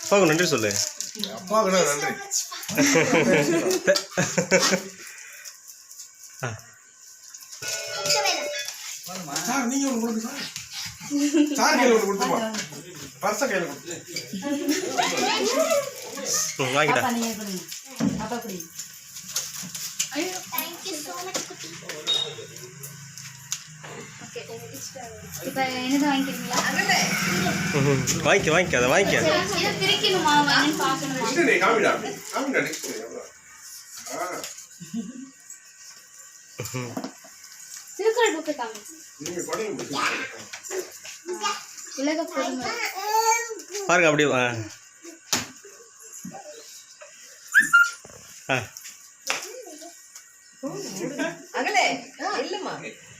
அப்பாவுக்கு நன்றி சொல்லு. அப்பாவுக்கு நன்றி. சார் நீங்க ஒன்று கொடுங்க சார். சார் கையில் ஒன்று கொடுத்துருவா பர்ஸை கையில் கொடுத்து ம், வாங்கிட்டா இப்ப என்னது வாங்கிக்கிறீங்களா? ம், வாங்கிக்க வாங்கிக்க அதை வாங்கிக்க. இதை பிரிக்கணுமா? பார்க்கணும்? புக்கு காமி பாருங்க அப்படியே ஆ. அகலே